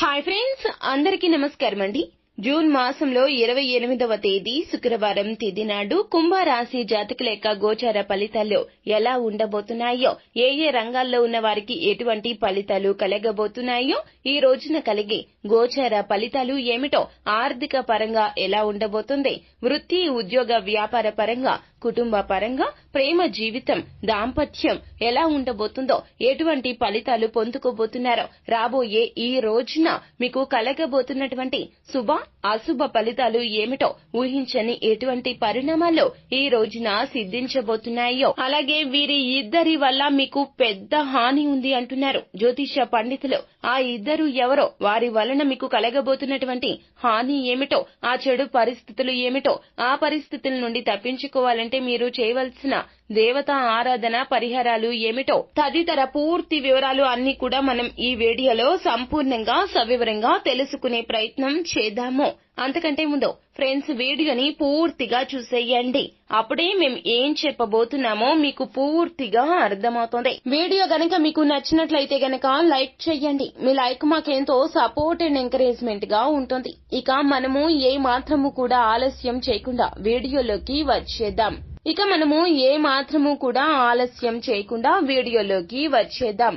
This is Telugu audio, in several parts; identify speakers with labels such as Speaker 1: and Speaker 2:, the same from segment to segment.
Speaker 1: హాయ్ ఫ్రెండ్స్ అందరికీ నమస్కారం అండి. జూన్ మాసంలో ఇరవై ఎనిమిదవ తేదీ శుక్రవారం తేదీ నాడు కుంభరాశి జాతకుల యొక్క గోచార ఫలితాల్లో ఎలా ఉండబోతున్నాయో ఏ ఏ రంగాల్లో ఉన్న వారికి ఎటువంటి ఫలితాలు కలగబోతున్నాయో ఈ రోజున కలిగే గోచర ఫలితాలు ఏమిటో ఆర్థిక పరంగా ఎలా ఉండబోతుంది? వృత్తి ఉద్యోగ వ్యాపార పరంగా కుటుంబ పరంగా ప్రేమ జీవితం దాంపత్యం ఎలా ఉండబోతుందో ఎటువంటి ఫలితాలు పొందుకోబోతున్నారో రాబోయే ఈ రోజున మీకు కలగబోతున్నటువంటి శుభ అశుభ ఫలితాలు ఏమిటో ఊహించని ఎటువంటి పరిణామాలు ఈ రోజున సిద్ధించబోతున్నాయో? అలాగే వీరి ఇద్దరి వల్ల మీకు పెద్ద హాని ఉంది అంటున్నారు జ్యోతిష పండితులు. ఆ ఇద్దరు ఎవరో? వారి వల్ల వలన మీకు కలగబోతున్నటువంటి హాని ఏమిటో ఆ చెడు పరిస్థితులు ఏమిటో ఆ పరిస్థితుల నుండి తప్పించుకోవాలంటే మీరు చేయవలసిన దేవతా ఆరాధన పరిహారాలు ఏమిటో తదితర పూర్తి వివరాలు అన్ని కూడా మనం ఈ వీడియోలో సంపూర్ణంగా సవివరంగా తెలుసుకునే ప్రయత్నం చేద్దాము. అంతకంటే ముందు ఫ్రెండ్స్ వీడియోని పూర్తిగా చూసేయండి. అప్పుడే మేము ఏం చెప్పబోతున్నామో మీకు పూర్తిగా అర్థమవుతుంది. వీడియో గనక మీకు నచ్చినట్లయితే గనక లైక్ చేయండి. మీ లైక్ మాకెంతో సపోర్ట్ అండ్ ఎంకరేజ్మెంట్గా ఉంటుంది. ఇక మనము ఏ మాత్రము కూడా ఆలస్యం చేయకుండా వీడియోలోకి వచ్చేద్దాం. ఇక మనము ఏ మాత్రము కూడా ఆలస్యం చేయకుండా వీడియోలోకి వచ్చేద్దాం.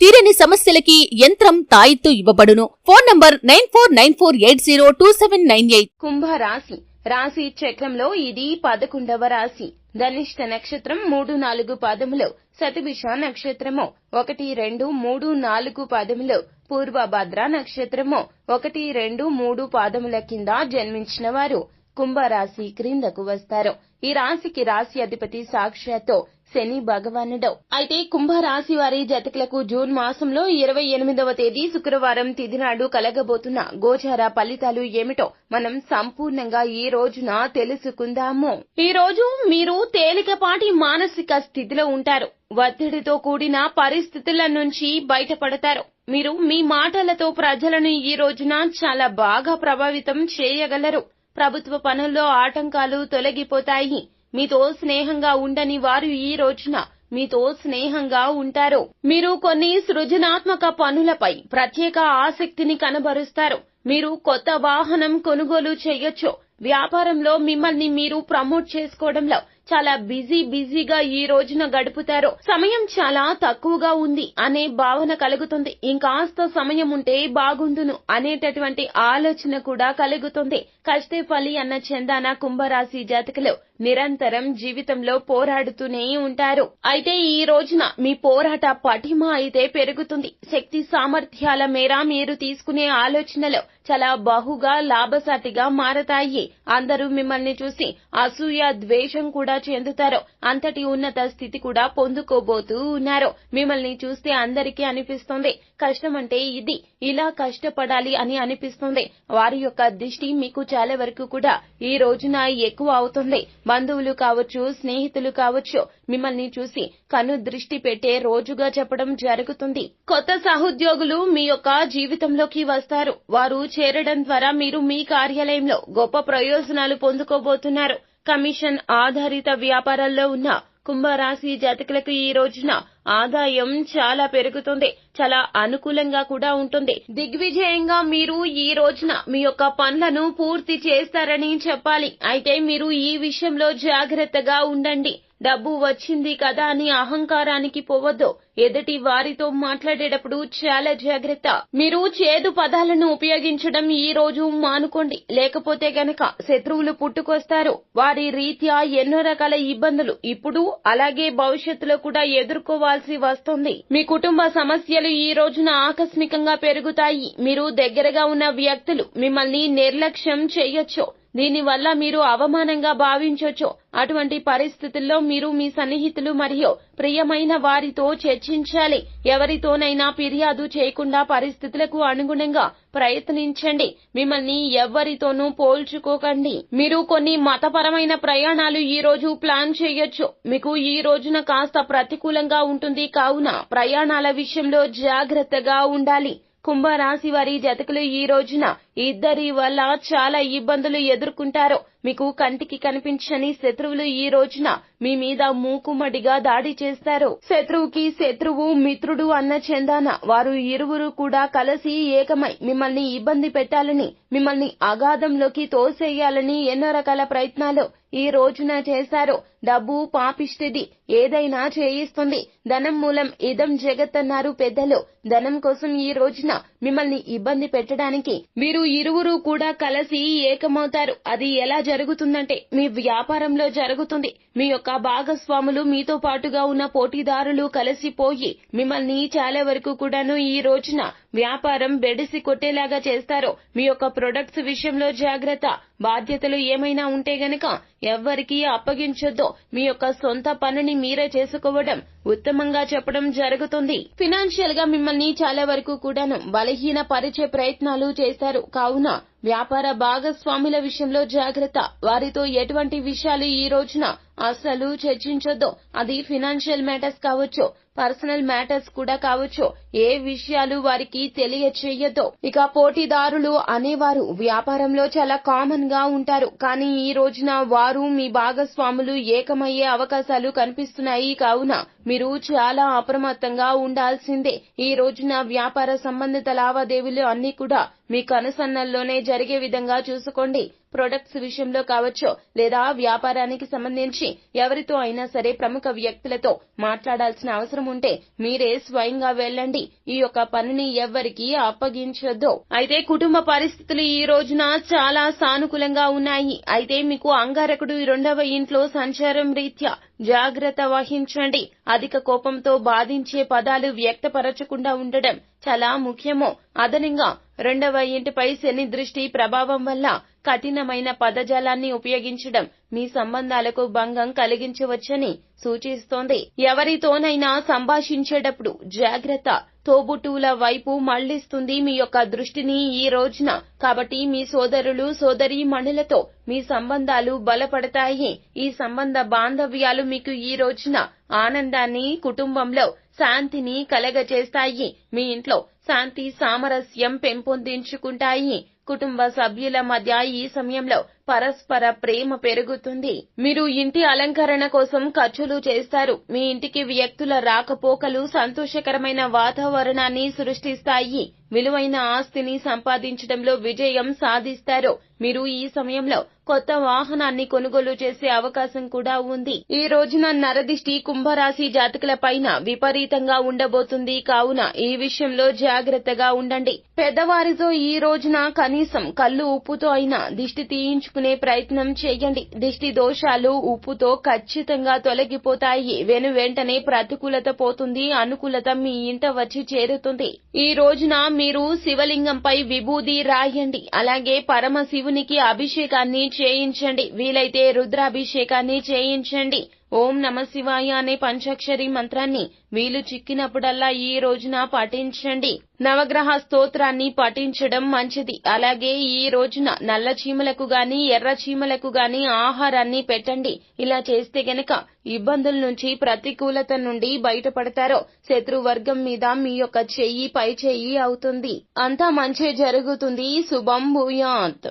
Speaker 2: తీరని సమస్యలకి యంత్రం తాయిత్తు ఇవ్వబడును. Phone number nine four nine four eight zero two seven nine eight.
Speaker 1: కుంభ రాశి రాశి చక్రంలో ఇది పదకొండవ రాశి. ధనిష్ట నక్షత్రం మూడు నాలుగు పాదములో సతిభిష నక్షత్రము ఒకటి రెండు మూడు నాలుగు పదములు పూర్వభద్ర నక్షత్రము ఒకటి రెండు మూడు పాదముల కింద జన్మించిన వారు కుంభరాశి క్రిందకు వస్తారు. ఈ రాశికి రాశి అధిపతి సాక్షాత్తు శని భగవానుడవు. అయితే కుంభరాశి వారి జాతకులకు జూన్ మాసంలో ఇరవై ఎనిమిదవ తేదీ శుక్రవారం తిథినాడు కలగబోతున్న గోచార ఫలితాలు ఏమిటో మనం సంపూర్ణంగా ఈ రోజున తెలుసుకుందాము. ఈ రోజు మీరు తేలికపాటి మానసిక స్థితిలో ఉంటారు. ఒత్తిడితో కూడిన పరిస్థితుల నుంచి బయటపడతారు. మీరు మీ మాటలతో ప్రజలను ఈ రోజున చాలా బాగా ప్రభావితం చేయగలరు. ప్రభుత్వ పనుల్లో ఆటంకాలు తొలగిపోతాయి. మీతో స్నేహంగా ఉండని వారు ఈ రోజున మీతో స్నేహంగా ఉంటారు. మీరు కొన్ని సృజనాత్మక పనులపై ప్రత్యేక ఆసక్తిని కనబరుస్తారు. మీరు కొత్త వాహనం కొనుగోలు చేయొచ్చు. వ్యాపారంలో మిమ్మల్ని మీరు ప్రమోట్ చేసుకోవడంలో చాలా బిజీ బిజీగా ఈ రోజున గడుపుతారు. సమయం చాలా తక్కువగా ఉంది అనే భావన కలుగుతుంది. ఇంకాస్త సమయం ఉంటే బాగుండును అనేటటువంటి ఆలోచన కూడా కలుగుతుంది. కష్టే ఫలి అన్న చందాన కుంభరాశి జాతకులు నిరంతరం జీవితంలో పోరాడుతూనే ఉంటారు. అయితే ఈ రోజున మీ పోరాట పటిమ అయితే పెరుగుతుంది. శక్తి సామర్థ్యాల మేర మీరు తీసుకునే ఆలోచనలు చాలా బహుగా లాభసాటిగా మారతాయి. అందరూ మిమ్మల్ని చూసి అసూయ ద్వేషం కూడా చెందుతారు. అంతటి ఉన్నత స్థితి కూడా పొందుకోబోతూ ఉన్నారు. మిమ్మల్ని చూస్తే అందరికీ అనిపిస్తుంది. కష్టం అంటే ఇది. ఇలా కష్టపడాలి అని అనిపిస్తుంది. వారి యొక్క దృష్టి మీకు చాలా వరకు కూడా ఈ రోజున ఎక్కువ అవుతుంది. బంధువులు కావచ్చు స్నేహితులు కావచ్చు మిమ్మల్ని చూసి కను దృష్టి పెట్టే రోజుగా చెప్పడం జరుగుతుంది. కొత్త సహోద్యోగులు మీ యొక్క జీవితంలోకి వస్తారు. వారు చేరడం ద్వారా మీరు మీ కార్యాలయంలో గొప్ప ప్రయోజనాలు పొందుకోబోతున్నారు. కమిషన్ ఆధారిత వ్యాపారాల్లో ఉన్న కుంభరాశి జాతకులకు ఈ రోజున ఆదాయం చాలా పెరుగుతుంది చాలా అనుకూలంగా కూడా ఉంటుంది. దిగ్విజయంగా మీరు ఈ రోజున మీ యొక్క పనులను పూర్తి చేస్తారని చెప్పాలి. అయితే మీరు ఈ విషయంలో జాగ్రత్తగా ఉండండి. డబ్బు వచ్చింది కదా అని అహంకారానికి పోవద్దు. ఎదుటి వారితో మాట్లాడేటప్పుడు చాలా జాగ్రత్త. మీరు చేదు పదాలను ఉపయోగించడం ఈ రోజు మానుకోండి. లేకపోతే గనక శత్రువులు పుట్టుకొస్తారు. వారి రీత్యా ఎన్నో రకాల ఇబ్బందులు ఇప్పుడు అలాగే భవిష్యత్తులో కూడా ఎదుర్కోవాల్సి వస్తుంది. మీ కుటుంబ సమస్యలు ఈ రోజున ఆకస్మికంగా పెరుగుతాయి. మీరు దగ్గరగా ఉన్న వ్యక్తులు మిమ్మల్ని నిర్లక్ష్యం చేయొచ్చు. దీనివల్ల మీరు అవమానంగా భావించొచ్చు. అటువంటి పరిస్థితుల్లో మీరు మీ సన్నిహితులు మరియు ప్రియమైన వారితో చర్చించాలి. ఎవరితోనైనా ఫిర్యాదు చేయకుండా పరిస్థితులకు అనుగుణంగా ప్రయత్నించండి. మిమ్మల్ని ఎవ్వరితోనూ పోల్చుకోకండి. మీరు కొన్ని మతపరమైన ప్రయాణాలు ఈ రోజు ప్లాన్ చేయొచ్చు. మీకు ఈ రోజున కాస్త ప్రతికూలంగా ఉంటుంది. కావున ప్రయాణాల విషయంలో జాగ్రత్తగా ఉండాలి. కుంభరాశి వారి జతకులు ఈ రోజున ఇద్దరి వల్ల చాలా ఇబ్బందులు ఎదుర్కొంటారు మీకు కంటికి కనిపించని శత్రువులు ఈ రోజున మీ మీద మూకుమడిగా దాడి చేస్తారు. శత్రువుకి శత్రువు మిత్రుడు అన్న చందాన వారు ఇరువురు కూడా కలిసి ఏకమై మిమ్మల్ని ఇబ్బంది పెట్టాలని మిమ్మల్ని అగాధంలోకి తోసేయాలని ఎన్నో రకాల ప్రయత్నాలు ఈ రోజున చేశారు. డబ్బు పాపిష్టిది ఏదైనా చేయిస్తుంది. ధనం మూలం ఇదం జగత్ అన్నారు పెద్దలు. ధనం కోసం ఈ రోజున మిమ్మల్ని ఇబ్బంది పెట్టడానికి మీరు ఇరువురు కూడా కలిసి ఏకమవుతారు. అది ఎలా జరుగుతుందంటే మీ వ్యాపారంలో జరుగుతుంది. మీ యొక్క భాగస్వాములు మీతో పాటుగా ఉన్న పోటీదారులు కలిసిపోయి మిమ్మల్ని చాలా వరకు కూడాను ఈ రోజున వ్యాపారం బెడిసి కొట్టేలాగా చేస్తారు మీ యొక్క ప్రొడక్ట్స్ విషయంలో జాగ్రత్త. బాధ్యతలు ఏమైనా ఉంటే గనక ఎవ్వరికీ అప్పగించొద్దు. మీ యొక్క సొంత పనిని మీరే చేసుకోవడం ఉత్తమంగా చెప్పడం జరుగుతుంది. ఫినాన్షియల్గా మిమ్మల్ని చాలా వరకు కూడాను బలహీన పరిచే ప్రయత్నాలు చేస్తారు. కావున వ్యాపార భాగస్వాముల విషయంలో జాగ్రత్త. వారితో ఎటువంటి విషయాలు ఈ రోజున అసలు చర్చించొద్దు. అది ఫినాన్షియల్ మ్యాటర్స్ కావచ్చు పర్సనల్ మ్యాటర్స్ కూడా కావచ్చు. ఏ విషయాలు వారికి తెలియచేయొద్దు. ఇక పోటీదారులు అనేవారు వ్యాపారంలో చాలా కామన్గా ఉంటారు. కానీ ఈ రోజున వారు మీ భాగస్వాములు ఏకమయ్యే అవకాశాలు కనిపిస్తున్నాయి. కావున మీరు చాలా అప్రమత్తంగా ఉండాల్సిందే. ఈ రోజున వ్యాపార సంబంధిత లావాదేవీలు అన్ని కూడా మీకు అనుసంధానంలోనే జరిగే విధంగా చూసుకోండి. ప్రొడక్ట్స్ విషయంలో కావచ్చు లేదా వ్యాపారానికి సంబంధించి ఎవరితో అయినా సరే ప్రముఖ వ్యక్తులతో మాట్లాడాల్సిన అవసరం ఉంటే మీరే స్వయంగా వెళ్ళండి. ఈ యొక్క పనిని ఎవ్వరికి అప్పగించొద్దు. అయితే కుటుంబ పరిస్థితులు ఈ రోజున చాలా సానుకూలంగా ఉన్నాయి. అయితే మీకు అంగారకుడు రెండవ ఇంట్లో సంచారం రీత్యా జాగ్రత్త వహించండి. అధిక కోపంతో బాధించే పదాలు వ్యక్తపరచకుండా ఉండడం చాలా ముఖ్యమో. అదనంగా రెండవ ఇంటిపై శని దృష్టి ప్రభావం వల్ల కఠినమైన పదజాలాన్ని ఉపయోగించడం మీ సంబంధాలకు భంగం కలిగించవచ్చని సూచిస్తోంది. ఎవరితోనైనా సంభాషించేటప్పుడు జాగ్రత్త. తోబుట్టువుల వైపు మళ్ళిస్తుంది మీ యొక్క దృష్టిని ఈ రోజున. కాబట్టి మీ సోదరులు సోదరీమణులతో మీ సంబంధాలు బలపడతాయి. ఈ సంబంధ బాంధవ్యాలు మీకు ఈ రోజున ఆనందాన్ని కుటుంబంలో శాంతిని కలగజేస్తాయి. మీ ఇంట్లో శాంతి సామరస్యం పెంపొందించుకుంటాయి. కుటుంబ సభ్యుల మధ్య ఈ సమయంలో పరస్పర ప్రేమ పెరుగుతుంది. మీరు ఇంటి అలంకరణ కోసం ఖర్చులు చేస్తారు. మీ ఇంటికి వ్యక్తుల రాకపోకలు సంతోషకరమైన వాతావరణాన్ని సృష్టిస్తాయి. విలువైన ఆస్తిని సంపాదించడంలో విజయం సాధిస్తారు. మీరు ఈ సమయంలో కొత్త వాహనాన్ని కొనుగోలు చేసే అవకాశం కూడా ఉంది. ఈ రోజున నరదిష్టి కుంభరాశి జాతకుల పైన విపరీతంగా ఉండబోతుంది. కావున ఈ విషయంలో జాగ్రత్తగా ఉండండి. పెద్దవారితో ఈ రోజున కనీసం కళ్ళు ఉప్పుతో అయినా దిష్టి తీయించు తీయించుకునే ప్రయత్నం చేయండి. దిష్టి దోషాలు ఉప్పుతో ఖచ్చితంగా తొలగిపోతాయి. వెను వెంటనే ప్రతికూలత పోతుంది. అనుకూలత మీ ఇంట వచ్చి చేరుతుంది. ఈ రోజున మీరు శివలింగంపై విభూది రాయండి. అలాగే పరమశివునికి అభిషేకాన్ని చేయించండి. వీలైతే రుద్రాభిషేకాన్ని చేయించండి. ఓం నమ శివాయ అనే పంచాక్షరి మంత్రాన్ని వీలు చిక్కినప్పుడల్లా ఈ రోజున పఠించండి నవగ్రహ స్తోత్రాన్ని పఠించడం మంచిది. అలాగే ఈ రోజున నల్ల చీమలకు గాని ఎర్ర చీమలకు గాని ఆహారాన్ని పెట్టండి. ఇలా చేస్తే గనక ఇబ్బందుల నుంచి ప్రతికూలత నుండి బయటపడతారో శత్రువర్గం మీద మీ యొక్క చెయ్యి పై చెయ్యి అవుతుంది. అంతా మంచి జరుగుతుంది. శుభం భూయాత్.